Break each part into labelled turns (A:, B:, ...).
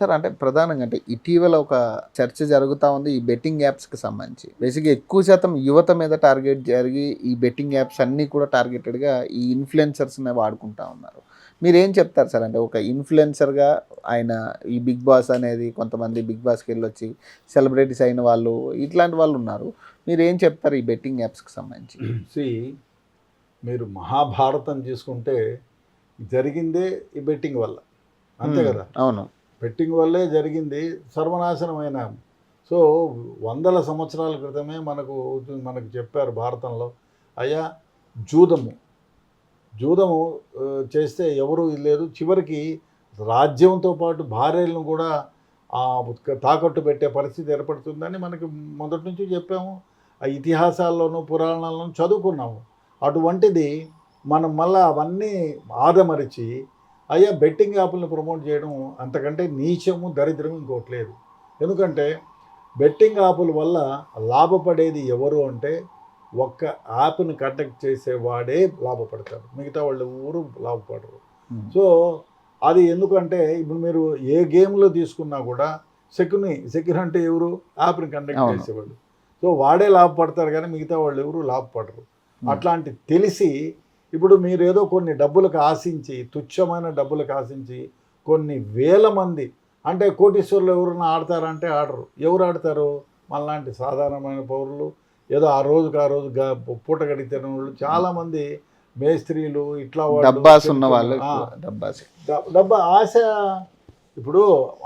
A: Sir అంటే ప్రధానంగా అంటే ఇటీవల ఒక చర్చ జరుగుతూ ఉంది ఈ బెట్టింగ్ యాప్స్కి సంబంధించి. బేసిక్గా ఎక్కువ శాతం యువత మీద టార్గెట్ జరిగి ఈ బెట్టింగ్ యాప్స్ అన్నీ కూడా టార్గెటెడ్గా ఈ ఇన్ఫ్లుయెన్సర్స్ని వాడుకుంటా ఉన్నారు. మీరు ఏం చెప్తారు సార్? అంటే ఒక ఇన్ఫ్లుయెన్సర్గా ఆయన ఈ బిగ్ బాస్ అనేది కొంతమంది బిగ్ బాస్కి వెళ్ళొచ్చి సెలబ్రిటీస్ అయిన వాళ్ళు ఇట్లాంటి వాళ్ళు ఉన్నారు. మీరు ఏం చెప్తారు ఈ బెట్టింగ్ యాప్స్కి సంబంధించి?
B: సి మీరు మహాభారతం తీసుకుంటే జరిగిందే ఈ బెట్టింగ్ వల్ల. అంతే కదా?
A: అవును.
B: బెట్టింగ్ వల్లే జరిగింది సర్వనాశనమైన. సో వందల సంవత్సరాల క్రితమే మనకు మనకు చెప్పారు భారతంలో అయ్యా జూదము. జూదము చేస్తే ఎవరు లేదు చివరికి రాజ్యంతో పాటు భార్యలను కూడా తాకట్టు పెట్టే పరిస్థితి ఏర్పడుతుందని మనకి మొదటి నుంచి చెప్పాము. ఆ ఇతిహాసాల్లోనూ పురాణాల్లోనూ చదువుకున్నాము. అటువంటిది మనం మళ్ళీ అవన్నీ ఆదమరిచి అయ్యా బెట్టింగ్ యాప్లను ప్రమోట్ చేయడం అంతకంటే నీచము దరిద్రం ఇంకోటి లేదు. ఎందుకంటే బెట్టింగ్ యాపుల వల్ల లాభపడేది ఎవరు అంటే ఒక్క యాప్ని కండక్ట్ చేసేవాడే లాభపడతారు మిగతా వాళ్ళు ఎవరు లాభపడరు. సో అది ఎందుకంటే ఇప్పుడు మీరు ఏ గేమ్లో తీసుకున్నా కూడా సెక్యూని సెక్యూర్ అంటే ఎవరు? యాప్ని కండక్ట్. చేసేవాళ్ళు. సో వాడే లాభపడతారు కానీ మిగతా వాళ్ళు ఎవరు? లాభపడరు. అట్లాంటి తెలిసి ఇప్పుడు మీరు ఏదో కొన్ని డబ్బులకు ఆశించి తుచ్చమైన డబ్బులకు ఆశించి కొన్ని వేల మంది అంటే కోటీశ్వరులు ఎవరైనా ఆడతారంటే ఆడరు. ఎవరు ఆడతారు? మనలాంటి సాధారణమైన పౌరులు. ఏదో ఆ రోజుకి ఆ రోజు పూట గడికి తిన వాళ్ళు చాలామంది మేస్త్రీలు ఇట్లా వాళ్ళు,
A: డబ్బాస్ ఉన్న వాళ్ళు డబ్బాస్.
B: డబ్బా ఆశ ఇప్పుడు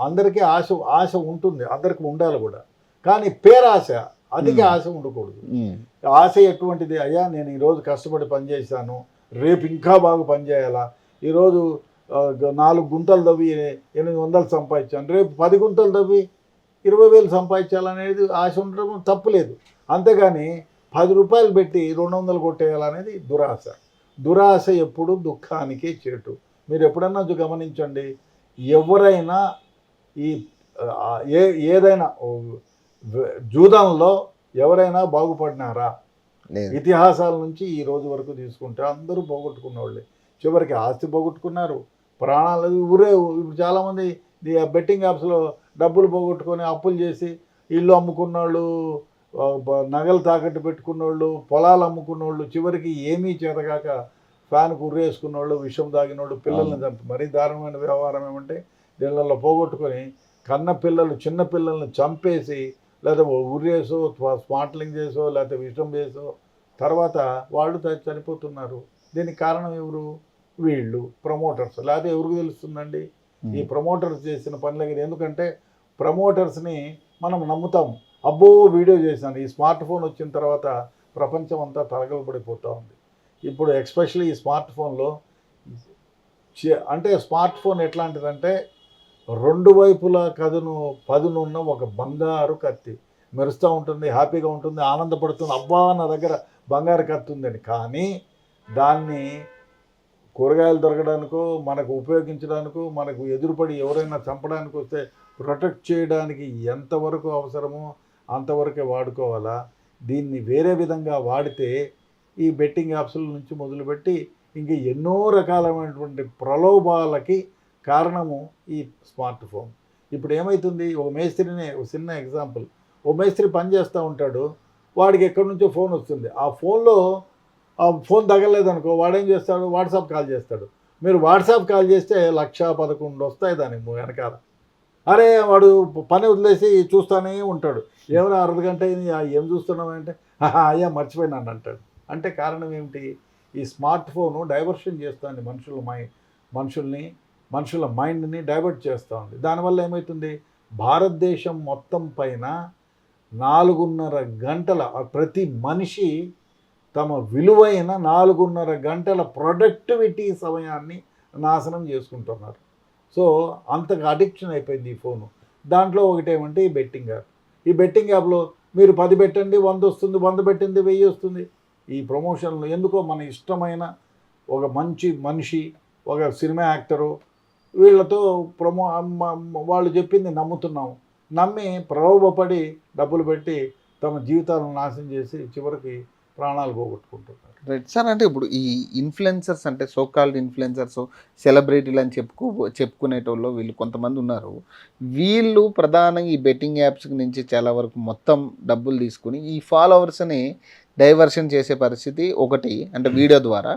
B: అందరికీ ఆశ ఆశ ఉంటుంది. అందరికీ ఉండాలి కూడా. కానీ పేరాశ అధిక. ఆశ ఉండకూడదు. ఆశ ఎటువంటిది? అయ్యా నేను ఈరోజు కష్టపడి పనిచేశాను. రేపు ఇంకా బాగా పనిచేయాలా? ఈరోజు నాలుగు గుంతలు తవ్వి ఎనిమిది వందలు సంపాదించాను. రేపు పది గుంతలు తవ్వి ఇరవై వేలు సంపాదించాలనేది ఆశ ఉండడం తప్పులేదు అంతేగాని పది రూపాయలు పెట్టి రెండు వందలు కొట్టేయాలనేది దురాశ. దురాశ ఎప్పుడు దుఃఖానికే చేటు. మీరు ఎప్పుడన్నా గమనించండి. ఎవరైనా ఈ ఏ ఏదైనా జూదంలో ఎవరైనా బాగుపడినారా? ఇతిహాసాల నుంచి ఈ రోజు వరకు తీసుకుంటే అందరూ పోగొట్టుకున్న వాళ్ళే చివరికి ఆస్తి పోగొట్టుకున్నారు. ప్రాణాలు ఊరే ఇప్పుడు చాలామంది బెట్టింగ్ యాప్స్లో డబ్బులు పోగొట్టుకొని అప్పులు చేసి ఇల్లు అమ్ముకున్న వాళ్ళు ఆ, బ- నగలు తాకట్టు పెట్టుకున్న వాళ్ళు పొలాలు అమ్ముకున్న వాళ్ళు చివరికి ఏమీ చేతగాక ఫ్యాన్కు ఉరేసుకున్న వాళ్ళు విషం తాగిన వాళ్ళు పిల్లల్ని చంపి మరీ దారుణమైన వ్యవహారం ఏమంటే దీనిలో పోగొట్టుకొని కన్న పిల్లలు చిన్న పిల్లల్ని చంపేసి లేదా ఉరేసో స్మార్ట్లింగ్ చేసో లేకపోతే విషం చేసో తర్వాత వాళ్ళు చనిపోతున్నారు. దీనికి కారణం ఎవరు? వీళ్ళు ప్రమోటర్స్. లేకపోతే ఎవరికి తెలుస్తుందండి? ఈ ప్రమోటర్స్ చేసిన పనులకి ఇది ఎందుకంటే ప్రమోటర్స్ని మనం నమ్ముతాం. అబ్బో వీడియో చేశాను. ఈ స్మార్ట్ ఫోన్ వచ్చిన తర్వాత ప్రపంచం అంతా తలగలబడిపోతూ ఉంది. ఇప్పుడు ఎక్స్పెషల్లీ ఈ స్మార్ట్ ఫోన్లో అంటే స్మార్ట్ ఫోన్ ఎట్లాంటిదంటే రెండు వైపులా కథను పదునున్న ఒక బంగారు కత్తి. మెరుస్తూ ఉంటుంది హ్యాపీగా ఉంటుంది ఆనందపడుతుంది. అబ్బా నా దగ్గర బంగారు కత్తి ఉందని. కానీ దాన్ని కూరగాయలు దొరకడానికో మనకు ఉపయోగించడానికో మనకు ఎదురుపడి ఎవరైనా చంపడానికి వస్తే ప్రొటెక్ట్ చేయడానికి ఎంతవరకు అవసరమో అంతవరకే వాడుకోవాలా? దీన్ని వేరే విధంగా వాడితే ఈ బెట్టింగ్ యాప్స్ల నుంచి మొదలుపెట్టి ఇంకా ఎన్నో రకాలైనటువంటి ప్రలోభాలకి కారణము ఈ స్మార్ట్ ఫోన్. ఇప్పుడు ఏమవుతుంది ఒక మేస్త్రిని ఒక చిన్న ఎగ్జాంపుల్. ఓ మేస్త్రి పని చేస్తూ ఉంటాడు. వాడికి ఎక్కడి నుంచో ఫోన్ వస్తుంది. ఆ ఫోన్లో ఆ ఫోన్ తగలేదనుకో వాడేం చేస్తాడు? వాట్సాప్ కాల్ చేస్తాడు. మీరు వాట్సాప్ కాల్ చేస్తే లక్ష పదకొండు వస్తాయి దానికి వెనకాల. అరే వాడు పని వదిలేసి చూస్తానే ఉంటాడు. ఏమైనా అరవై గంట అయింది? ఏం చూస్తున్నావు అంటే అయ్యా మర్చిపోయినాను అంటాడు. అంటే కారణం ఏమిటి? ఈ స్మార్ట్ ఫోను డైవర్షన్ చేస్తుంది మనుషుల మై మనుషుల్ని. మనుషుల మైండ్ని డైవర్ట్ చేస్తూ ఉంది. దానివల్ల ఏమవుతుంది భారతదేశం మొత్తం పైన నాలుగున్నర గంటల ప్రతి మనిషి తమ విలువైన నాలుగున్నర గంటల ప్రొడక్టివిటీ సమయాన్ని నాశనం చేసుకుంటున్నారు. సో అంతగా అడిక్షన్ అయిపోయింది ఈ ఫోను. దాంట్లో ఒకటి ఏమంటే ఈ బెట్టింగ్ యాప్. ఈ బెట్టింగ్ యాప్లో మీరు పది పెట్టండి వంద వస్తుంది వంద పెట్టింది వెయ్యి వస్తుంది. ఈ ప్రమోషన్లు ఎందుకో మన ఇష్టమైన ఒక మంచి మనిషి ఒక సినిమా యాక్టరు వీళ్ళతో ప్రమో వాళ్ళు చెప్పింది నమ్ముతున్నాము. నమ్మి ప్రలోభపడి డబ్బులు పెట్టి తమ జీవితాలను నాశనం చేసి చివరికి ప్రాణాలు పోగొట్టుకుంటున్నారు.
A: రైట్. సార్ అంటే ఇప్పుడు ఈ ఇన్ఫ్లుయెన్సర్స్ అంటే సోకాల్డ్ ఇన్ఫ్లుయెన్సర్స్ సెలబ్రిటీలు అని చెప్పుకో చెప్పుకునేటోళ్ళు వీళ్ళు కొంతమంది ఉన్నారు. వీళ్ళు ప్రధానంగా ఈ బెట్టింగ్ యాప్స్ నుంచి చాలా వరకు మొత్తం డబ్బులు తీసుకుని ఈ ఫాలోవర్స్ని డైవర్షన్ చేసే పరిస్థితి ఒకటి అంటే వీడియో ద్వారా.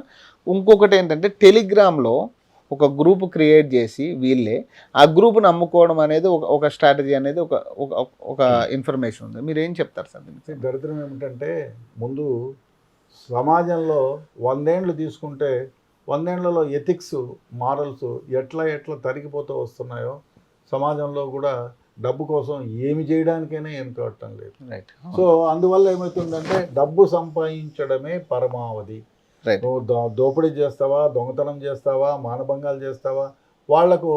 A: ఇంకొకటి ఏంటంటే టెలిగ్రామ్లో ఒక గ్రూప్ క్రియేట్ చేసి వీళ్ళే ఆ గ్రూప్ని అమ్ముకోవడం అనేది ఒక ఒక స్ట్రాటజీ అనేది ఒక ఒక ఇన్ఫర్మేషన్ ఉంది. మీరు ఏం చెప్తారు సార్ దీనికి?
B: దరిద్రం ఏమిటంటే ముందు సమాజంలో వందేండ్లు తీసుకుంటే వందేండ్లలో ఎథిక్స్ మారల్స్ ఎట్లా ఎట్లా తరిగిపోతూ వస్తున్నాయో సమాజంలో కూడా డబ్బు కోసం ఏమి చేయడానికైనా ఏం కావటం లేదు సో అందువల్ల ఏమవుతుందంటే డబ్బు సంపాదించడమే పరమావధి. నువ్వు దోపిడీ చేస్తావా దొంగతనం చేస్తావా మానభంగాలు చేస్తావా? వాళ్ళకు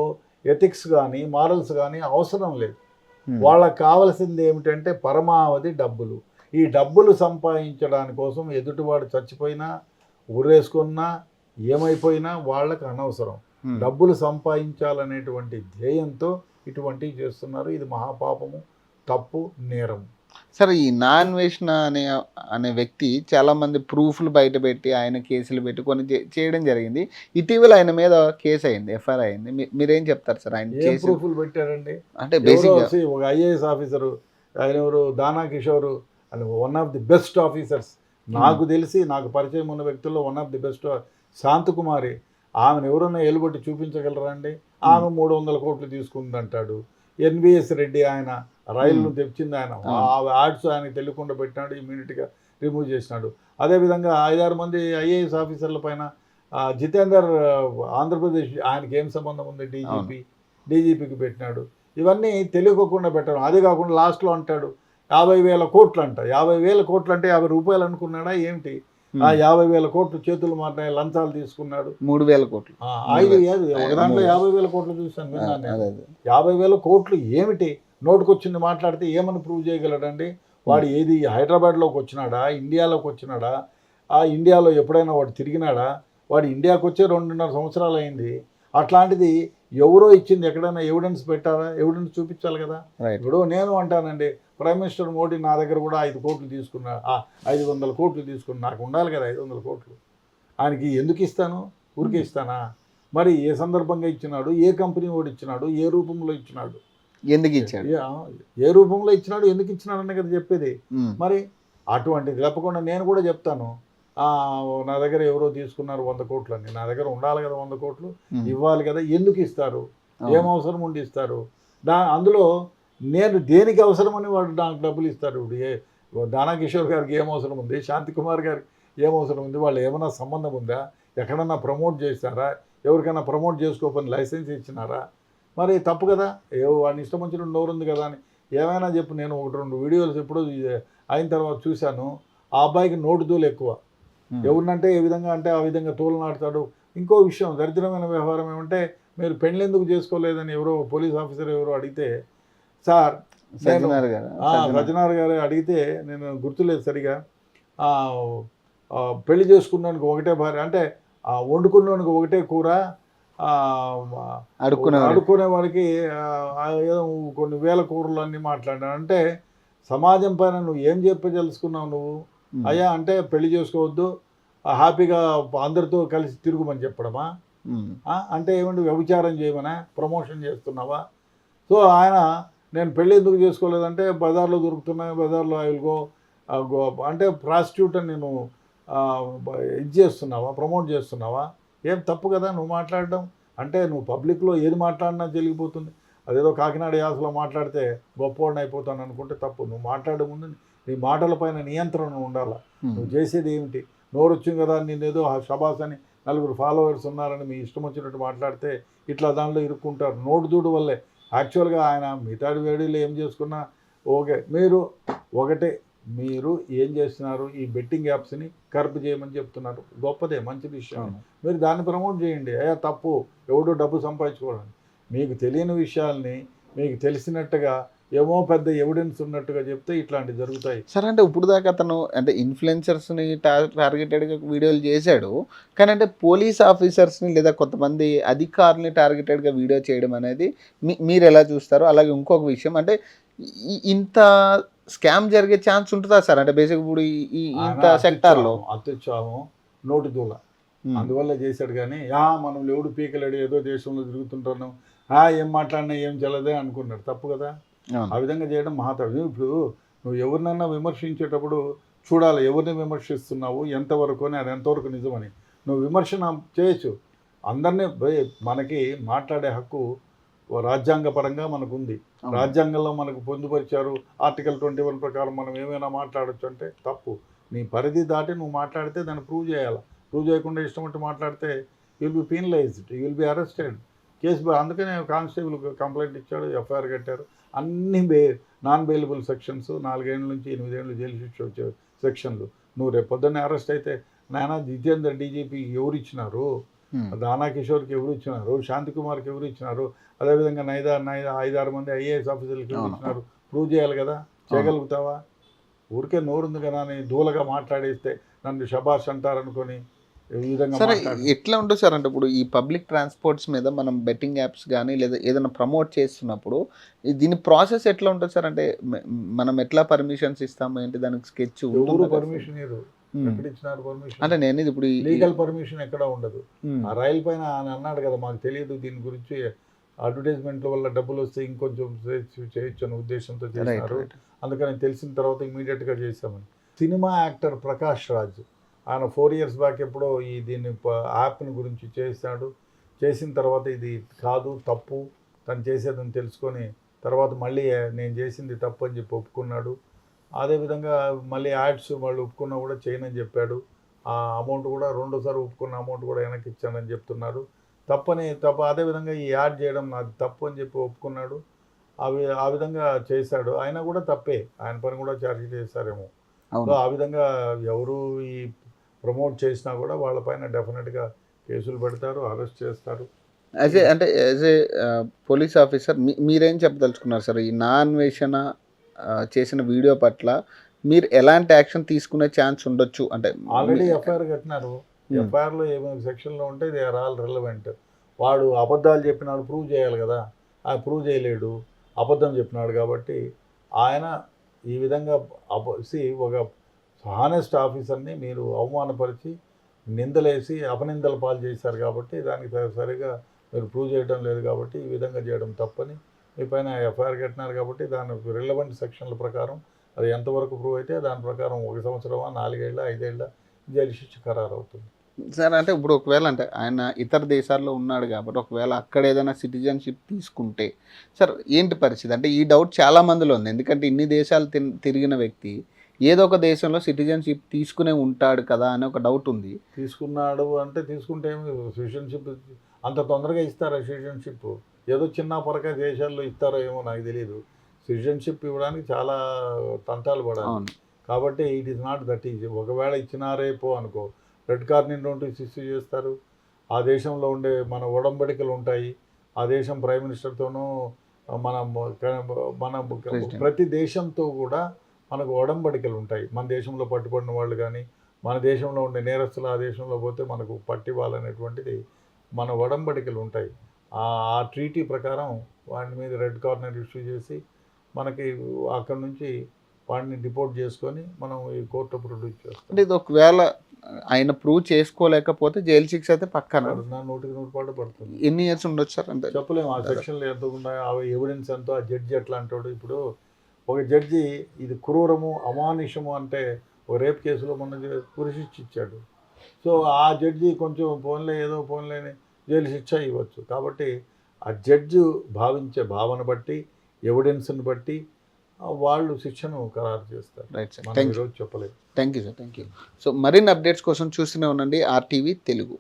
B: ఎథిక్స్ కానీ మారల్స్ కానీ అవసరం లేదు. వాళ్ళకి కావాల్సింది ఏమిటంటే పరమావధి డబ్బులు. ఈ డబ్బులు సంపాదించడానికి కోసం ఎదుటివాడు చచ్చిపోయినా ఊరేసుకున్నా ఏమైపోయినా వాళ్ళకి అనవసరం. డబ్బులు సంపాదించాలనేటువంటి ధ్యేయంతో ఇటువంటివి చేస్తున్నారు. ఇది మహాపాపము తప్పు నేరం
A: సరే ఈ నాన్ వేషణ అనే అనే వ్యక్తి చాలా మంది ప్రూఫ్లు బయట పెట్టి ఆయన కేసులు పెట్టి కొన్ని చేయడం జరిగింది. ఇటీవల ఆయన మీద కేసు అయింది ఎఫ్ఐఆర్ అయింది. మీరేం చెప్తారు సార్ ఆయన
B: ప్రూఫ్లు పెట్టారండి?
A: అంటే బేసిక్గా
B: ఒక ఐఏఎస్ ఆఫీసరు ఆయన ఎవరు దానా కిషోర్ అని one of the best officers నాకు తెలిసి నాకు పరిచయం ఉన్న వ్యక్తుల్లో one of the best Shanthakumari. ఆమెను ఎవరన్నా ఏలుబట్టి చూపించగలరా అండి? ఆమె మూడు వందల కోట్లు తీసుకుందంటాడు. ఎన్విఎస్ రెడ్డి ఆయన రైలును తెచ్చింది ఆయన. ఆ. యాడ్స్ ఆయనకు తెలియకుండా పెట్టినాడు ఇమీడియట్గా రిమూవ్ చేసినాడు. అదేవిధంగా ఐదారు మంది ఐఏఎస్ ఆఫీసర్ల పైన జితేందర్ ఆంధ్రప్రదేశ్ ఆయనకి ఏం సంబంధం ఉంది? డీజీపీ డీజీపీకి పెట్టినాడు. ఇవన్నీ తెలియకోకుండా పెట్టడం. అదే కాకుండా లాస్ట్లో అంటాడు యాభై వేల కోట్లు అంట యాభై వేల కోట్లు అంటే యాభై రూపాయలు అనుకున్నాడా ఏమిటి ఆ యాభై వేల కోట్లు చేతులు మారినాయి లంచాలు తీసుకున్నాడు.
A: మూడు వేల కోట్లు.
B: ఐదు దాంట్లో యాభై వేల కోట్లు
A: అదే.
B: యాభై వేల కోట్లు ఏమిటి? నోటుకొచ్చింది మాట్లాడితే ఏమని ప్రూవ్ చేయగలడండి? వాడు ఏది హైదరాబాద్లోకి వచ్చినాడా? ఇండియాలోకి వచ్చినాడా? ఆ ఇండియాలో ఎప్పుడైనా వాడు తిరిగినాడా? వాడు ఇండియాకి వచ్చే రెండున్నర సంవత్సరాలు అయింది అట్లాంటిది ఎవరో ఇచ్చింది ఎక్కడైనా ఎవిడెన్స్ పెట్టారా ఎవిడెన్స్ చూపించాలి కదా? ఇప్పుడు నేను అంటానండి. ప్రైమ్ మినిస్టర్ మోడీ నా దగ్గర కూడా ఐదు కోట్లు తీసుకున్నా ఐదు వందల కోట్లు తీసుకున్నా నాకు ఉండాలి కదా ఐదు వందల కోట్లు. ఆయనకి ఎందుకు ఇస్తాను? ఊరికే ఇస్తానా? మరి ఏ సందర్భంగా ఇచ్చినాడు? ఏ కంపెనీ వాడు ఇచ్చినాడు? ఏ రూపంలో ఇచ్చినాడు?
A: ఎందుకు ఇచ్చాడు?
B: ఏ- రూపంలో ఇచ్చినాడు ఎందుకు ఇచ్చినాడు అనే కదా చెప్పేది. మరి అటువంటిది తప్పకుండా నేను కూడా చెప్తాను. ఆ, నా దగ్గర ఎవరో తీసుకున్నారు వంద కోట్లు అని నా దగ్గర ఉండాలి కదా వంద కోట్లు. ఇవ్వాలి కదా ఎందుకు ఇస్తారు. ఏం అవసరం ఉండి ఇస్తారు? దా అందులో నేను దేనికి అవసరమని వాడు నాకు డబ్బులు ఇస్తారు? ఇప్పుడు ఏ దానా కిషోర్ గారికి ఏం అవసరం ఉంది? శాంతి కుమార్ గారికి ఏం అవసరం ఉంది? వాళ్ళు ఏమైనా సంబంధం ఉందా? ఎక్కడన్నా ప్రమోట్ చేస్తారా? ఎవరికైనా ప్రమోట్ చేసుకోకపోయిన లైసెన్స్ ఇచ్చినారా? మరి తప్పు కదా? ఏ వాడిని ఇష్టం వచ్చిన నోరు ఉంది కదా అని. ఏమైనా చెప్పు నేను ఒకటి రెండు వీడియోస్ ఎప్పుడో అయిన తర్వాత చూశాను. ఆ అబ్బాయికి నోటు దూలు ఎక్కువ. ఎవరినంటే ఏ విధంగా అంటే ఆ విధంగా తోలనాడతాడు ఇంకో విషయం దరిద్రమైన వ్యవహారం ఏమంటే మీరు పెళ్ళి ఎందుకు చేసుకోలేదని ఎవరో పోలీస్ ఆఫీసర్ ఎవరో అడిగితే సార్
A: సజ్జనార్ గారు.
B: రజనార్ గారు. అడిగితే నేను గుర్తులేదు సరిగా. పెళ్ళి చేసుకున్నానికి ఒకటే భార్య అంటే వండుకున్నానికి ఒకటే కూర అడుక్కునే ఏదో కొన్ని వేల కూరలు అన్నీ మాట్లాడాను అంటే సమాజం పైన నువ్వు ఏం చెప్పదలుచుకున్నావు నువ్వు?
A: ఉమ్,
B: అయ్యా అంటే పెళ్ళి చేసుకోవద్దు హ్యాపీగా అందరితో కలిసి తిరుగుమని చెప్పడమా? అంటే ఏమంటే వ్యభిచారం చేయమనా? ప్రమోషన్ చేస్తున్నావా? సో ఆయన నేను పెళ్ళి ఎందుకు చేసుకోలేదంటే బజార్లో దొరుకుతున్నాయి బజార్లో ఐ విల్ గో గో అంటే ప్రాస్టిట్యూట్ అని నేను ఇది చేస్తున్నావా? ప్రమోట్ చేస్తున్నావా? ఏం తప్పు కదా నువ్వు మాట్లాడడం? అంటే నువ్వు పబ్లిక్లో ఏది మాట్లాడినా జరిగిపోతుంది. అదేదో కాకినాడ యాసలో మాట్లాడితే గొప్పవాడిని అయిపోతాను అనుకుంటే తప్పు. నువ్వు మాట్లాడే ముందు నీ మాటలపైన నియంత్రణ ఉండాలి. నువ్వు చేసేది ఏమిటి? నోరు వచ్చింది కదా నేను ఏదో షబాస్ అని నలుగురు ఫాలోవర్స్ ఉన్నారని మీ ఇష్టం వచ్చినట్టు మాట్లాడితే ఇట్లా దానిలో ఇరుక్కుంటారు. నోటు దూడు వల్లే. యాక్చువల్గా ఆయన మిగతాడి వేడిలో ఏం చేసుకున్నా ఓకే. మీరు ఒకటే మీరు ఏం చేస్తున్నారు? ఈ బెట్టింగ్ యాప్స్ని కర్బ్ చేయమని చెప్తున్నారు. గొప్పదే మంచి విషయం. మీరు దాన్ని ప్రమోట్ చేయండి. అయ్యా తప్పు. ఎవడో డబ్బు సంపాదించుకోవడం మీకు తెలియని విషయాల్ని మీకు తెలిసినట్టుగా ఏమో పెద్ద ఎవిడెన్స్ ఉన్నట్టుగా చెప్తే ఇట్లాంటివి జరుగుతాయి.
A: సరే అంటే ఇప్పుడు దాకా అతను అంటే ఇన్ఫ్లుయెన్సర్స్ని టార్గెటెడ్గా వీడియోలు చేశాడు. కానీ అంటే పోలీస్ ఆఫీసర్స్ని లేదా కొంతమంది అధికారుల్ని టార్గెటెడ్గా వీడియో చేయడం అనేది మీ మీరు ఎలా చూస్తారో? అలాగే ఇంకొక విషయం అంటే ఇంత స్కామ్ జరిగే ఛాన్స్ ఉంటుందా సార్? అంటే బేసిక్ ఇప్పుడు ఈ- ఇంత
B: ఆయన
A: సెక్టార్లో
B: అత్యుత్సాహం, నోటి దూల. అందువల్ల చేశాడు కానీ యా మనం ఎవడు పీకలేడు ఏదో దేశంలో తిరుగుతుంటున్నాం ఆ ఏం మాట్లాడినా ఏం చెల్లదే అనుకున్నాడు. తప్పు కదా. ఆ విధంగా చేయడం మహాతవ్యం ఇప్పుడు నువ్వు ఎవరినన్నా విమర్శించేటప్పుడు చూడాలి ఎవరిని విమర్శిస్తున్నావు ఎంతవరకు అని అది ఎంతవరకు నిజమని. నువ్వు విమర్శన చేయొచ్చు. అందరినీ మనకి మాట్లాడే హక్కు రాజ్యాంగ పరంగా మనకు ఉంది
A: అవును.
B: రాజ్యాంగంలో మనకు పొందుపరిచారు ఆర్టికల్ ట్వంటీ వన్ ప్రకారం మనం ఏమైనా మాట్లాడొచ్చు అంటే తప్పు. నీ పరిధి దాటి నువ్వు మాట్లాడితే దాన్ని ప్రూవ్ చేయాలి? ప్రూవ్ చేయకుండా ఇష్టం ఉంటే మాట్లాడితే will be penalised will be arrested case అందుకనే కానిస్టేబుల్ కంప్లైంట్ ఇచ్చాడు ఎఫ్ఐఆర్ కట్టారు. అన్ని బే నాన్ బెయిలబుల్ సెక్షన్స్ నాలుగేళ్ళ నుంచి ఎనిమిదేళ్ళు జైలు శిక్ష వచ్చే సెక్షన్లు నువ్వు రేపు పొద్దున్నే అరెస్ట్ అయితే నాయన జితేందర్ డీజీపీ ఎవరు ఇచ్చినారు
A: ఉమ్,
B: దానా కిషోర్కి ఎవరు ఇచ్చినారు? శాంతి కుమార్కి ఎవరు ఇచ్చినారు? అదేవిధంగా నైదా నైదా ఐదారు మంది ఐఏఎస్ ఆఫీసర్లకి ఎవరు. ఇచ్చినారు? ప్రూవ్ చేయాలి కదా? చేయగలుగుతావా? ఊరికే నోరుంది కదా అని దూలగా మాట్లాడేస్తే నన్ను శబాష్ అంటారనుకొని ఈ విధంగా
A: సరే ఎట్లా ఉంటుంది సార్? అంటే ఇప్పుడు ఈ పబ్లిక్ ట్రాన్స్పోర్ట్స్ మీద మనం బెట్టింగ్ యాప్స్ కానీ లేదా ఏదైనా ప్రమోట్ చేస్తున్నప్పుడు దీని ప్రాసెస్ ఎట్లా ఉంటుంది సార్? అంటే మనం ఎట్లా పర్మిషన్స్ ఇస్తాము? ఏంటి దానికి స్కెచ్
B: పర్మిషన్ ఇవ్వరు ఇచ్చినారు పర్మిషన్
A: అంటే నేను ఇప్పుడు
B: లీగల్ పర్మిషన్ ఎక్కడ ఉండదు.
A: ఉమ్,
B: ఆ రైలు పైన ఆయన అన్నాడు కదా మాకు తెలియదు దీని గురించి. అడ్వర్టైజ్మెంట్ల వల్ల డబ్బులు వస్తే ఇంకొంచెం చేయొచ్చు- చేయొచ్చు అనే ఉద్దేశంతో
A: రైట్
B: అందుకని తెలిసిన తర్వాత ఇమీడియట్గా చేసామని సినిమా యాక్టర్ ప్రకాష్ రాజ్ ఆయన ఫోర్ ఇయర్స్ బ్యాక్ ఎప్పుడో ఈ దీన్ని యాప్ని గురించి చేశాడు. చేసిన తర్వాత ఇది కాదు తప్పు. తను చేసేదని తెలుసుకొని తర్వాత మళ్ళీ నేను చేసింది తప్పు అని చెప్పి ఒప్పుకున్నాడు. అదేవిధంగా మళ్ళీ యాడ్స్ వాళ్ళు ఒప్పుకున్నా కూడా చేయనని చెప్పాడు. ఆ అమౌంట్ కూడా రెండోసారి ఒప్పుకున్న అమౌంట్ కూడా వెనక్కి ఇచ్చానని చెప్తున్నారు. తప్పని తప్ప అదేవిధంగా ఈ యాడ్ చేయడం నాది తప్పు అని చెప్పి ఒప్పుకున్నాడు. అవి ఆ విధంగా చేశాడు. ఆయన కూడా తప్పే. ఆయన పని కూడా ఛార్జ్ చేశారేమో. సో ఆ విధంగా ఎవరు ఈ ప్రమోట్ చేసినా కూడా వాళ్ళపైన డెఫినెట్గా కేసులు పెడతారు అరెస్ట్ చేస్తారు.
A: యాజ్ ఏ అంటే యాజ్ ఏ పోలీస్ ఆఫీసర్ మీరేం చెప్పదలుచుకున్నారు సార్? ఈ నా అన్వేషణ ఆ, చేసిన వీడియో పట్ల మీరు ఎలాంటి యాక్షన్ తీసుకునే ఛాన్స్ ఉండొచ్చు? అంటే
B: ఆల్రెడీ ఎఫ్ఐఆర్ కట్టినారు.
A: Hmm.
B: ఎఫ్ఐఆర్లో ఏమేమి సెక్షన్లో ఉంటే దే ఆర్ ఆల్ రిలవెంట్. వాడు అబద్ధాలు చెప్పినాడు ప్రూవ్ చేయాలి కదా. ఆ ప్రూవ్ చేయలేడు. అబద్ధం చెప్పినాడు కాబట్టి ఆయన ఈ విధంగా సి ఒక హానెస్ట్ ఆఫీసర్ని మీరు అవమానపరిచి నిందలేసి అపనిందల పాలు చేశారు కాబట్టి దానికి సరిగా మీరు ప్రూవ్ చేయడం లేదు కాబట్టి ఈ విధంగా చేయడం తప్పని మీ పైన ఎఫ్ఐఆర్ కట్టినారు కాబట్టి దాని రిలవెంట్ సెక్షన్ల ప్రకారం అది ఎంతవరకు ప్రూవ్ అయితే దాని ప్రకారం ఒక సంవత్సరమా నాలుగేళ్ళ ఐదేళ్ళ జైలు శిక్ష ఖరారు అవుతుంది
A: సార్ అంటే ఇప్పుడు ఒకవేళ అంటే ఆయన ఇతర దేశాల్లో ఉన్నాడు కాబట్టి ఒకవేళ అక్కడ ఏదైనా సిటిజన్షిప్ తీసుకుంటే సార్ ఏంటి పరిస్థితి? అంటే ఈ డౌట్ చాలా మందిలో ఉంది. ఎందుకంటే ఇన్ని దేశాలు తిరిగిన వ్యక్తి ఏదో ఒక దేశంలో సిటిజన్షిప్ తీసుకునే ఉంటాడు కదా అనే ఒక డౌట్ ఉంది.
B: తీసుకున్నాడు అంటే తీసుకుంటే సిటిజన్షిప్ అంత తొందరగా ఇస్తారా సిటిజన్షిప్ ఏదో చిన్న పొరక దేశాల్లో ఇస్తారో ఏమో నాకు తెలియదు సిటిజన్షిప్ ఇవ్వడానికి చాలా తంటాలు పడాలి. కాబట్టి it is not that easy ఒకవేళ ఇచ్చినారేపో అనుకో. రెడ్ కార్నర్ నోటీస్ ఇష్యూ చేస్తారు. ఆ దేశంలో ఉండే మన ఒడంబడికలు ఉంటాయి. ఆ దేశం ప్రైమ్ మినిస్టర్తోనూ మన మన. ప్రతి దేశంతో కూడా మనకు ఒడంబడికలు ఉంటాయి. మన దేశంలో పట్టుబడిన వాళ్ళు కానీ మన దేశంలో ఉండే నేరస్తులు ఆ దేశంలో పోతే మనకు పట్టివ్వాలనేటువంటిది మన ఒడంబడికలు ఉంటాయి. ఆ ట్రీటీ ప్రకారం వాటి మీద రెడ్ కార్నర్ ఇష్యూ చేసి మనకి అక్కడ నుంచి వాడిని డిపోర్ట్ చేసుకొని మనం ఈ కోర్టు ప్రొడ్యూస్
A: అంటే
B: చేస్తాం.
A: ఇది ఒకవేళ ఆయన ప్రూవ్ చేసుకోలేకపోతే జైలు శిక్ష అయితే పక్కన.
B: నా నూటికి నూరు పాటు పడుతుంది.
A: ఎన్ని ఇయర్స్ ఉండొచ్చు సార్ అంటే
B: చెప్పలేము ఆ సెక్షన్లు ఎంత ఉన్నాయో ఆ ఎవిడెన్స్ ఎంతో ఆ జడ్జి ఎట్లా అంటాడు ఇప్పుడు ఒక జడ్జి ఇది క్రూరము అమానుషము అంటే ఒక రేప్ కేసులో మొన్న పురుషిచ్చి ఇచ్చాడు. సో ఆ జడ్జి కొంచెం ఫోన్లే ఏదో ఫోన్లేని జైలు శిక్ష ఇవ్వచ్చు. కాబట్టి ఆ జడ్జి భావించే భావన బట్టి ఎవిడెన్స్ని బట్టి వాళ్ళు శిక్షను ఖరారు చేస్తారు.
A: రైట్ సార్
B: ఈరోజు చెప్పలేము
A: thank you sir thank you so మరిన్ని అప్డేట్స్ కోసం చూస్తూనే ఉండండి. ఆర్టీవీ తెలుగు.